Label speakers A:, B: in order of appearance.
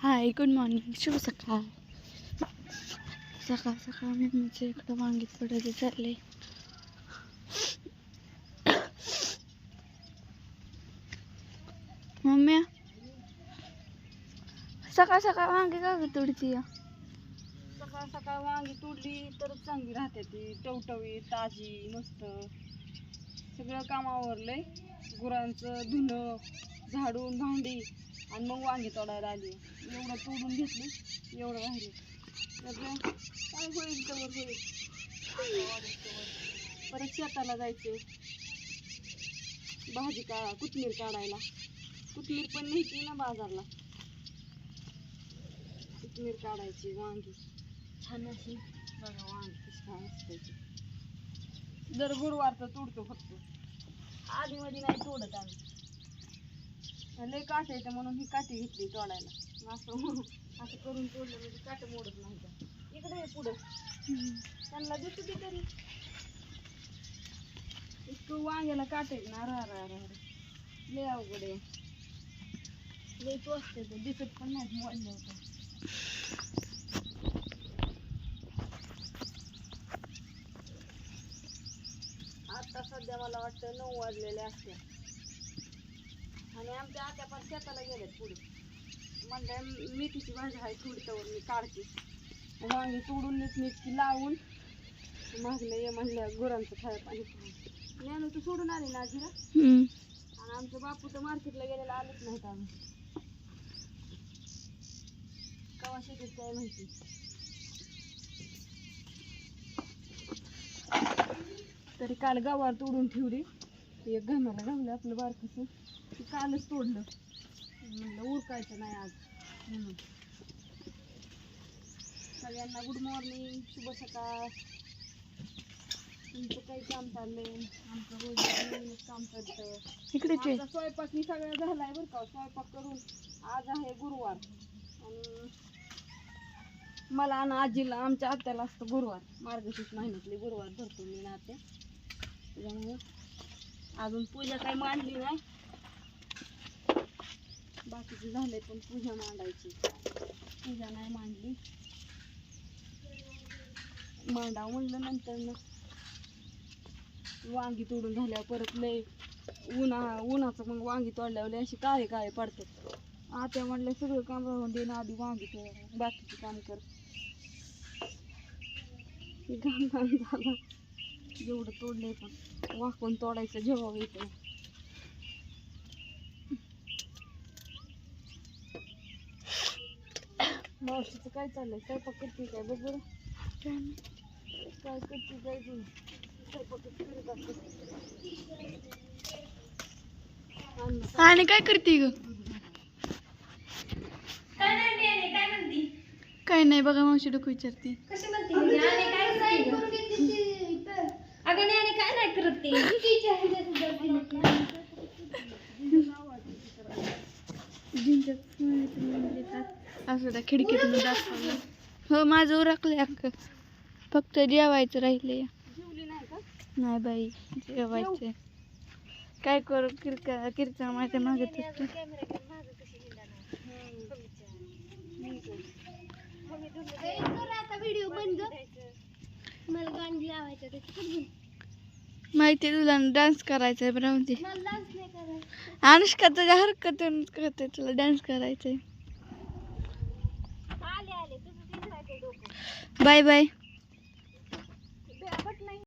A: Hi good morning शुभ सकाळ. सकाळ सकाळ म्हणजे इकडं वांगीत पडायचं चालले. मम्मी? सकाळ सकाळ वांगी का ग तुडची
B: सकाळ सकाळ वांगी तुडली तरच चांगली राहते ती. टवटवी ताजी मस्त. सगळं काम आवरलंय गुरांचं धुणं झाडून भांडी. आणि मग वांगी तोडायला आली. एवढं तोडून घेतली एवढं राहिले. सगळं काय होईल तर होईल. परत शेताला जायचे भाजी काढा कोथमीर काढायला. कोथमीर पण न्यायची ना बाजारला. कोथमीर काढायची वांगी. छान अशी. बघा वांगी कशी छान असते. दर गुरुवारचं तोडतो फक्त. आधी मध्ये नाही तोडत आम्ही. लय काट येते म्हणून ही काठी घेतली तोडायला. असं असं करून तोडलं म्हणजे काट मोडत नाही का? इकडे आहे पुढं. त्यांना देतो की तरी. इतकं वांग्याला काट आहेत ना रा रा रा लय अवघड आहे. लय तो असते ते. दिसत पण नाही मोडलं होतं. आता सध्या मला वाटतं नऊ वाजलेले असते आणि आमच्या आत्या पण शेताला गेलेत पुढे. म्हणलं मेथीची भाजी आहे थोडी तर मी काढते. वांगी तोडून नीट नीटकी लावून मागलं ये म्हणलं गुरांचं खाय पाणी ज्ञानू तू सोडून आली ना आजीला. आणि आमचं बापू तर मार्केटला गेलेला आलंच नाहीत आम्ही. कवा शेतीत काय माहिती. तरी काल गवार तोडून ठेवली. एक घामाला घामलं आपलं बारकस. ते कालच तोडलं. म्हणलं उरकायचं नाही आज. म्हणून. सगळ्यांना गुड मॉर्निंग शुभ सकाळ. तुमचं काही काम चाललंय? आमचं रोज नवीनच काम करतं.
A: आहे.
B: आता स्वयंपाक मी सगळं झालाय बरं का. स्वयंपाक करून आज आहे गुरुवार. आणि मला आणि आजीला आमच्या आत्याला असतं गुरुवार. मार्गशीर्ष महिन्यातले गुरुवार धरतो मी ना आत्या त्याच्यामुळे अजून पूजा काय मांडली नाही. बाकीचे झाले पण पूजा मांडायची. पूजा नाही मांडली. मांडा म्हणलं नंतर ना. वांगी तोडून झाल्यावर परत लय उन्हा उन्हाचं मग वांगी तोडल्यावर लय अशी काळे काळे पडतात. आता म्हणलं सगळं काम राहून देणं आधी वांगी तोड बाकीचे काम कर. घाम घाम झाला. जेवढं तोडलंय पण वाकून तोडायचं जेव्हा येतं मावशीचं काय चाललंय? स्वयंपाक करते काय? बघ बरं. काय करते काय तू? अन्न
A: आणि काय करते ग?
B: काय नाही काय म्हणती?
A: काय नाही बघा मावशी डोकं विचारते
B: कशी म्हणते आणि काय अगं आणि काय नाही करत ते
A: असं त्या खिडकीतून दाखवलं. हो माझं उरकलं अख्खं. फक्त जेवायचं राहिले
B: जेवली नाही का?
A: नाही बाई जेवायचं काय करू किरका किरचा माझ्या मागत असतो माहिती तुला डान्स करायचा आहे बरं म्हणजे अनुष्का तुझ्या हरकत करते तुला डान्स करायचा आहे बाय बाय